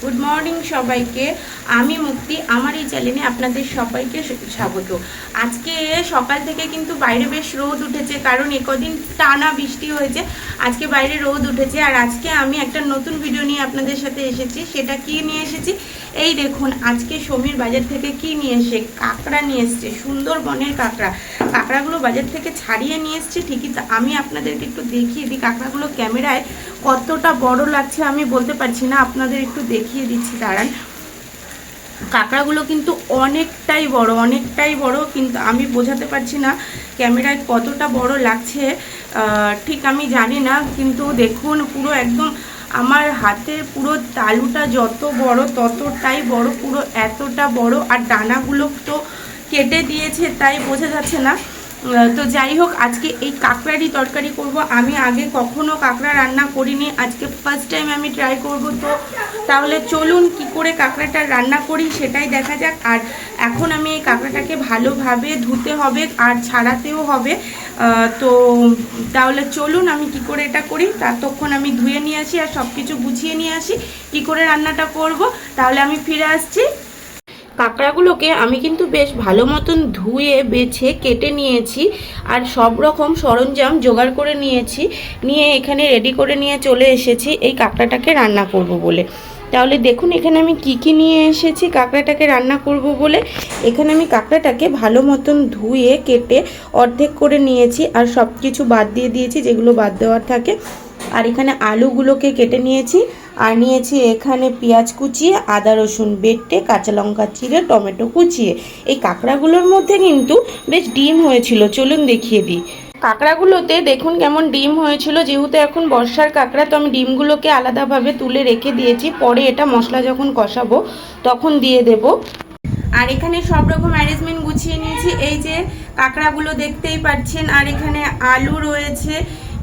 Good morning সবাইকে। আমি মুক্তি, আমার এই চ্যানেলে আপনাদের সবাইকে স্বাগত। আজকে সকাল থেকে কিন্তু বাইরে বেশ রোদ উঠেছে, কারণ একদিন টানা বৃষ্টি হয়েছে, আজকে বাইরে রোদ উঠেছে। আর আজকে আমি একটা নতুন ভিডিও নিয়ে আপনাদের সাথে এসেছি, সেটা কি নিয়ে এসেছি? এই দেখুন, আজকে সমীর বাজার থেকে কি নিয়ে এসে, কাঁকড়া নিয়ে এসছে, সুন্দরবনের কাঁকড়া। কাঁকড়াগুলো বাজার থেকে ছাড়িয়ে নিয়ে এসছে, ঠিকই আমি আপনাদেরকে একটু দেখিয়ে দিই, কাঁকড়াগুলো ক্যামেরায় কতটা বড় লাগছে আমি বলতে পারছি না, আপনাদের একটু দেখিয়ে দিচ্ছি, দাঁড়ান। কাঁকড়াগুলো কিন্তু অনেকটাই বড় অনেকটাই বড়, কিন্তু আমি বোঝাতে পারছি না ক্যামেরায় কতটা বড় লাগছে ঠিক আমি জানি না, কিন্তু দেখুন পুরো একদম আমার হাতের পুরো তালুটা যত বড় ততটাই বড়, পুরো এতটা বড়, আর ডানাগুলো তো কেটে দিয়েছে, তাই বোঝা যাচ্ছে না। তো যাই হোক, আজকে এই কাঁকড়ারই তরকারি করব। আমি আগে কখনো কাঁকড়া রান্না করিনি, আজকে ফার্স্ট টাইম আমি ট্রাই করব। তো তাহলে চলুন কি করে কাঁকড়াটা রান্না করি সেটাই দেখা যাক। আর এখন আমি এই কাঁকড়াটাকে ভালোভাবে ধুতে হবে আর ছাড়াতেও হবে। তো তাহলে চলুন আমি কি করে এটা করি। ততক্ষণ আমি ধুয়ে নিয়ে আসি আর সব কিছু গুছিয়ে নিয়ে আসি, কি করে রান্নাটা করব। তাহলে আমি ফিরে আসছি। কাঁকড়াগুলোকে আমি কিন্তু বেশ ভালো মতন ধুয়ে, বেছে, কেটে নিয়েছি আর সব রকম সরঞ্জাম জোগাড় করে নিয়েছি। নিয়ে এখানে রেডি করে নিয়ে চলে এসেছি এই কাঁকড়াটাকে রান্না করব বলে। তাহলে দেখুন এখানে আমি কি কি নিয়ে এসেছি, কাঁকড়াটাকে রান্না করব বলে। এখানে আমি কাঁকড়াটাকে ভালো মতন ধুয়ে, কেটে অর্ধেক করে নিয়েছি আর সব কিছু বাদ দিয়ে দিয়েছি যেগুলো বাদ দেওয়ার থাকে। আর এখানে আলুগুলোকে কেটে নিয়েছি। আর নিয়েছি এখানে পেঁয়াজ কুচিয়ে, আদা রসুন বেটে, কাঁচা লঙ্কা চিড়ে, টমেটো কুচিয়ে। এই কাঁকড়াগুলোর মধ্যে কিন্তু বেশ ডিম হয়েছিল। চলুন দেখিয়ে দিই। কাঁকড়াগুলোতে দেখুন কেমন ডিম হয়েছিল। যেহেতু এখন বর্ষার কাঁকড়া, তো আমি ডিমগুলোকে আলাদাভাবে তুলে রেখে দিয়েছি। পরে এটা মশলা যখন কষাবো, তখন দিয়ে দেব। আর এখানে সব রকম অ্যারেঞ্জমেন্ট গুছিয়ে নিয়েছি। এই যে কাঁকড়াগুলো দেখতেই পাচ্ছেন। আর এখানে আলু রয়েছে।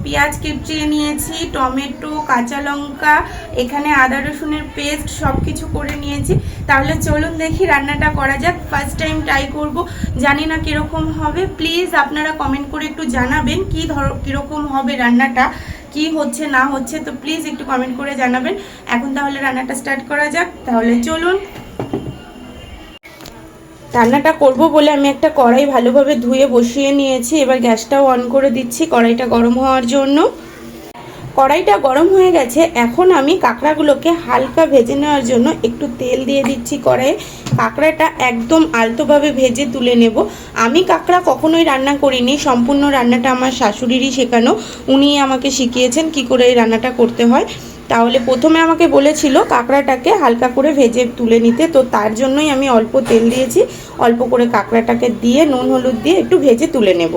পেঁয়াজ কেটে নিয়েছি, টমেটো, কাঁচা লঙ্কা, এখানে আদা রসুনের পেস্ট সব কিছু করে নিয়েছি। তাহলে চলুন দেখি রান্নাটা করা যাক। ফার্স্ট টাইম ট্রাই করব। জানি না কীরকম হবে। প্লিজ আপনারা কমেন্ট করে একটু জানাবেন কী ধর, কীরকম হবে রান্নাটা, কি হচ্ছে, না হচ্ছে। তো প্লিজ একটু কমেন্ট করে জানাবেন। এখন তাহলে রান্নাটা স্টার্ট করা যাক। তাহলে চলুন। রান্নাটা করব বলে আমি একটা কড়াই ভালোভাবে ধুয়ে বসিয়ে নিয়েছি। এবার গ্যাসটাও অন করে দিচ্ছি কড়াইটা গরম হওয়ার জন্য। কড়াইটা গরম হয়ে গেছে। এখন আমি কাঁকড়াগুলোকে হালকা ভেজে নেওয়ার জন্য একটু তেল দিয়ে দিচ্ছি কড়াইয়ে। কাঁকড়াটা একদম আলতোভাবে ভেজে তুলে নেব। আমি কাঁকড়া কখনোই রান্না করিনি। সম্পূর্ণ রান্নাটা আমার শাশুড়িরই শেখানো। উনি আমাকে শিখিয়েছেন কি করে এই রান্নাটা করতে হয়। তাহলে প্রথমে আমাকে বলেছিল কাঁকড়াটাকে হালকা করে ভেজে তুলে নিতে। তো তার জন্যই আমি অল্প তেল দিয়েছি। অল্প করে কাঁকড়াটাকে দিয়ে, নুন, হলুদ দিয়ে একটু ভেজে তুলে নেব।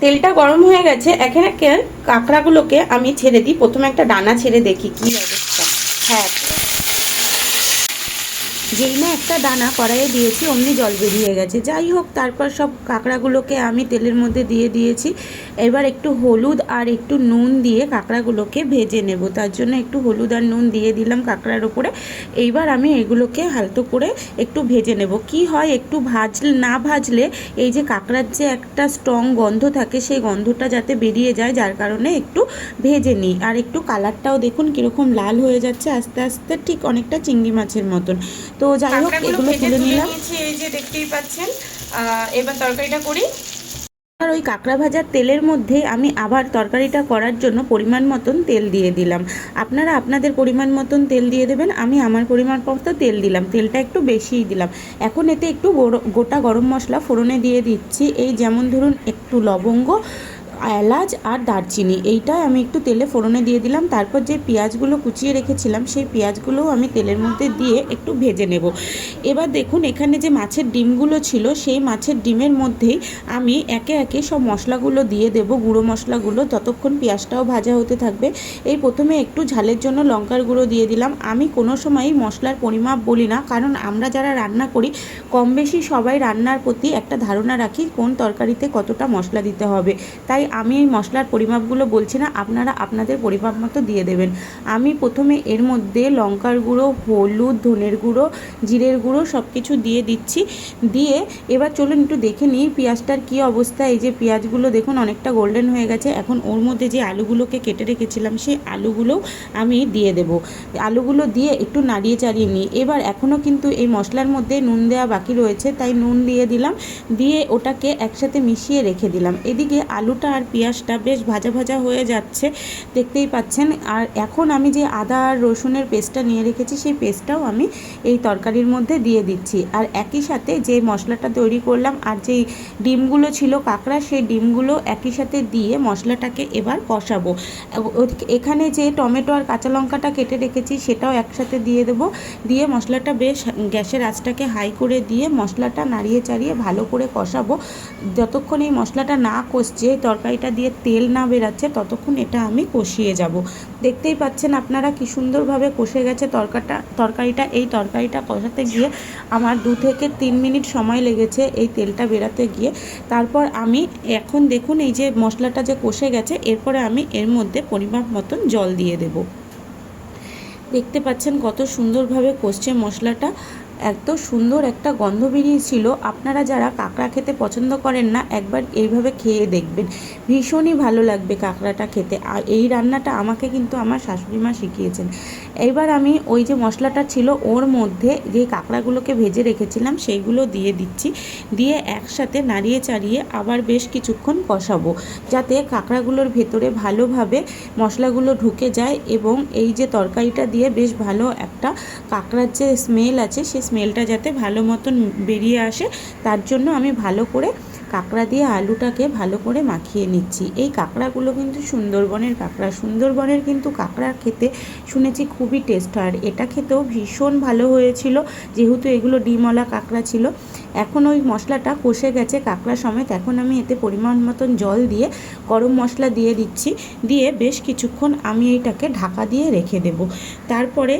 তেলটা গরম হয়ে গেছে। এখানে কাঁকড়াগুলোকে আমি ছেড়ে দিই। প্রথমে একটা ডানা ছেড়ে দেখি কি অবস্থা। হ্যাঁ। যেই না একটা দানা কড়াইয়ে দিয়েছি, অমনি জল বেরিয়ে গেছে। যাই হোক, তারপর সব কাঁকড়াগুলোকে আমি তেলের মধ্যে দিয়ে দিয়েছি। এবার একটু হলুদ আর একটু নুন দিয়ে কাঁকড়াগুলোকে ভেজে নেব। তার জন্য একটু হলুদ আর নুন দিয়ে দিলাম কাঁকড়ার উপরে। এইবার আমি এগুলোকে হালতো করে একটু ভেজে নেব। কি হয় একটু ভাজ না ভাজলে এই যে কাঁকড়ার যে একটা স্ট্রং গন্ধ থাকে সেই গন্ধটা যাতে বেরিয়ে যায় যার কারণে একটু ভেজে নিই। আর একটু কালারটাও দেখুন কীরকম লাল হয়ে যাচ্ছে আস্তে আস্তে ঠিক অনেকটা চিংড়ি মাছের মতন। তো যাই হোক এগুলো তুলে নিলাম। এই যে দেখতেই পাচ্ছেন। এবার তরকারিটা করি। আর ওই কাঁকড়া ভাজার তেলের মধ্যে আমি আবার তরকারিটা করার জন্য পরিমাণ মতন তেল দিয়ে দিলাম। আপনারা আপনাদের পরিমাণ মতন তেল দিয়ে দেবেন, আমি আমার পরিমাণ মতো তেল দিলাম। তেলটা একটু বেশিই দিলাম। এখন এতে একটু গোটা গরম মশলা ফোড়নে দিয়ে দিচ্ছি। এই যেমন ধরুন একটু লবঙ্গ এলাচ আর দারচিনি, এইটাই আমি একটু তেলে ফোড়নে দিয়ে দিলাম। তারপর যে পেঁয়াজগুলো কুচিয়ে রেখেছিলাম, সেই পেঁয়াজগুলোও আমি তেলের মধ্যে দিয়ে একটু ভেজে নেব। এবার দেখুন, এখানে যে মাছের ডিমগুলো ছিল, সেই মাছের ডিমের মধ্যেই আমি একে একে সব মশলাগুলো দিয়ে দেব, গুঁড়ো মশলাগুলো ততক্ষণ পেঁয়াজটাও ভাজা হতে থাকবে। এই প্রথমে একটু ঝালের জন্য লঙ্কার গুঁড়ো দিয়ে দিলাম। আমি কোনো সময়ই মশলার পরিমাপ বলি না, কারণ আমরা যারা রান্না করি কম বেশি সবাই রান্নার প্রতি একটা ধারণা রাখি কোন তরকারিতে কতটা মশলা দিতে হবে। তাই আমি এই মশলার পরিমাপগুলো বলছি না, আপনারা আপনাদের পরিমাপ মতো দিয়ে দেবেন। আমি প্রথমে এর মধ্যে লঙ্কার গুঁড়ো, হলুদ, ধনের গুঁড়ো, জিরের গুঁড়ো সব কিছু দিয়ে দিচ্ছি। দিয়ে এবার চলুন একটু দেখে নিই পেঁয়াজটার কী অবস্থা। এই যে পেঁয়াজগুলো দেখুন অনেকটা গোল্ডেন হয়ে গেছে। এখন ওর মধ্যে যে আলুগুলোকে কেটে রেখেছিলাম, সেই আলুগুলো আমি দিয়ে দেবো। আলুগুলো দিয়ে একটু নাড়িয়ে চাড়িয়ে নিই। এবার এখনও কিন্তু এই মশলার মধ্যে নুন দেওয়া বাকি রয়েছে, তাই নুন দিয়ে দিলাম। দিয়ে ওটাকে একসাথে মিশিয়ে রেখে দিলাম। এদিকে আলুটা আর পেঁয়াজটা বেশ ভাজা ভাজা হয়ে যাচ্ছে, দেখতেই পাচ্ছেন। আর এখন আমি যে আদা আর রসুনের পেস্টটা নিয়ে রেখেছি, সেই পেস্টটাও আমি এই তরকারির মধ্যে দিয়ে দিচ্ছি। আর একই সাথে যে মশলাটা তৈরি করলাম আর যেই ডিমগুলো ছিল কাঁকড়া, সেই ডিমগুলো একই সাথে দিয়ে মশলাটাকে এবার কষাবো। এখানে যে টমেটো আর কাঁচা লঙ্কাটা কেটে রেখেছি, সেটাও একসাথে দিয়ে দেবো। দিয়ে মশলাটা বেশ গ্যাসের আঁচটাকে হাই করে দিয়ে মশলাটা নাড়িয়ে চাড়িয়ে ভালো করে কষাবো। যতক্ষণ এই মশলাটা না কষছে তরকারিটা দিয়ে তেল না বেরাচ্ছে, ততক্ষণ এটা আমি কষিয়ে যাব। দেখতেই পাচ্ছেন আপনারা কি সুন্দরভাবে কষে গেছে তরকাটা, তরকারিটা। এই তরকারিটা কষাতে গিয়ে আমার দু থেকে তিন মিনিট সময় লেগেছে এই তেলটা বেরাতে গিয়ে। তারপর আমি এখন দেখুন এই যে মশলাটা যে কষে গেছে, এরপরে আমি এর মধ্যে পরিমাপ মতন জল দিয়ে দেবো। দেখতে পাচ্ছেন কত সুন্দরভাবে কষছে মশলাটা। এত সুন্দর একটা গন্ধ বেরিয়েছিল। আপনারা যারা কাঁকড়া খেতে পছন্দ করেন না, একবার এইভাবে খেয়ে দেখবেন। ভীষণই ভালো লাগবে কাঁকড়াটা খেতে। আর এই রান্নাটা আমাকে কিন্তু আমার শাশুড়ি মা শিখিয়েছেন। এবার আমি ওই যে মশলাটা ছিল ওর মধ্যে যে কাঁকড়াগুলোকে ভেজে রেখেছিলাম, সেইগুলো দিয়ে দিচ্ছি। দিয়ে একসাথে নাড়িয়ে চাড়িয়ে আবার বেশ কিছুক্ষণ কষাবো, যাতে কাঁকড়াগুলোর ভেতরে ভালোভাবে মশলাগুলো ঢুকে যায় এবং এই যে তরকারিটা দিয়ে বেশ ভালো একটা কাঁকড়ার যে স্মেল আছে সেই স্মেলটা যাতে ভালো মতন বেরিয়ে আসে, তার জন্য আমি ভালো করে কাঁকড়া দিয়ে আলুটাকে ভালো করে মাখিয়ে নিচ্ছি। এই কাঁকড়াগুলো কিন্তু সুন্দরবনের কাঁকড়া। সুন্দরবনের কিন্তু কাঁকড়া খেতে শুনেছি খুবই টেস্ট আর এটা খেতেও ভীষণ ভালো হয়েছিল, যেহেতু এগুলো ডিমওয়ালা কাঁকড়া ছিল। এখন ওই মশলাটা কষে গেছে কাঁকড়া সমেত। এখন আমি এতে পরিমাণ মতন জল দিয়ে, গরম মশলা দিয়ে দিচ্ছি। দিয়ে বেশ কিছুক্ষণ আমি এইটাকে ঢাকা দিয়ে রেখে দেব। তারপরে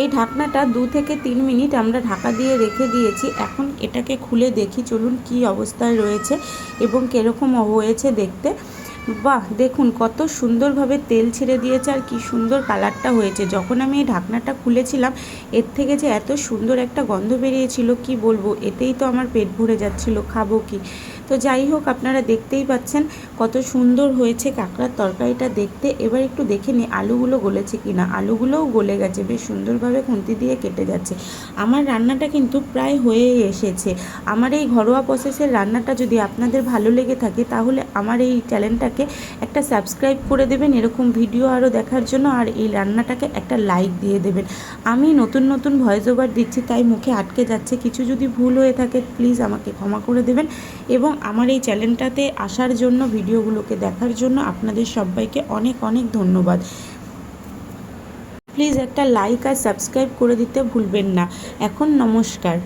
এই ঢাকনাটা দু থেকে তিন মিনিট আমরা ঢাকা দিয়ে রেখে দিয়েছি। এখন এটাকে খুলে দেখি, চলুন কি অবস্থায় রয়েছে এবং কীরকম হয়েছে দেখতে। বাহ, দেখুন কত সুন্দরভাবে তেল ছেড়ে দিয়েছে আর কি সুন্দর কালারটা হয়েছে। যখন আমি এই ঢাকনাটা খুলেছিলাম, এর থেকে যে এত সুন্দর একটা গন্ধ বেরিয়েছিল, কি বলব? এতেই তো আমার পেট ভরে যাচ্ছিল, খাব কি? তো যাই হোক, আপনারা দেখতেই পাচ্ছেন কত সুন্দর হয়েছে কাঁকড়ার তরকারিটা দেখতে। এবার একটু দেখে নিই আলুগুলো গলেছে কি না আলুগুলোও গলে গেছে, বেশ সুন্দরভাবে খুন্তি দিয়ে কেটে যাচ্ছে। আমার রান্নাটা কিন্তু প্রায় হয়ে এসেছে। আমার এই ঘরোয়া প্রসেসের রান্নাটা যদি আপনাদের ভালো লেগে থাকে, তাহলে আমার এই চ্যানেলটাকে একটা সাবস্ক্রাইব করে দেবেন। এরকম ভিডিও আরও দেখার জন্য আর এই রান্নাটাকে একটা লাইক দিয়ে দেবেন। আমি নতুন নতুন ভয়েস ওভার দিচ্ছি, তাই মুখে আটকে যাচ্ছে। কিছু যদি ভুল হয়ে থাকে প্লিজ আমাকে ক্ষমা করে দেবেন। এবং আমার এই চ্যানেলটাতে আসার জন্য, ভিডিওগুলোকে দেখার জন্য আপনাদের সবাইকে অনেক অনেক ধন্যবাদ। প্লিজ একটা লাইক আর সাবস্ক্রাইব করে দিতে ভুলবেন না। এখন নমস্কার।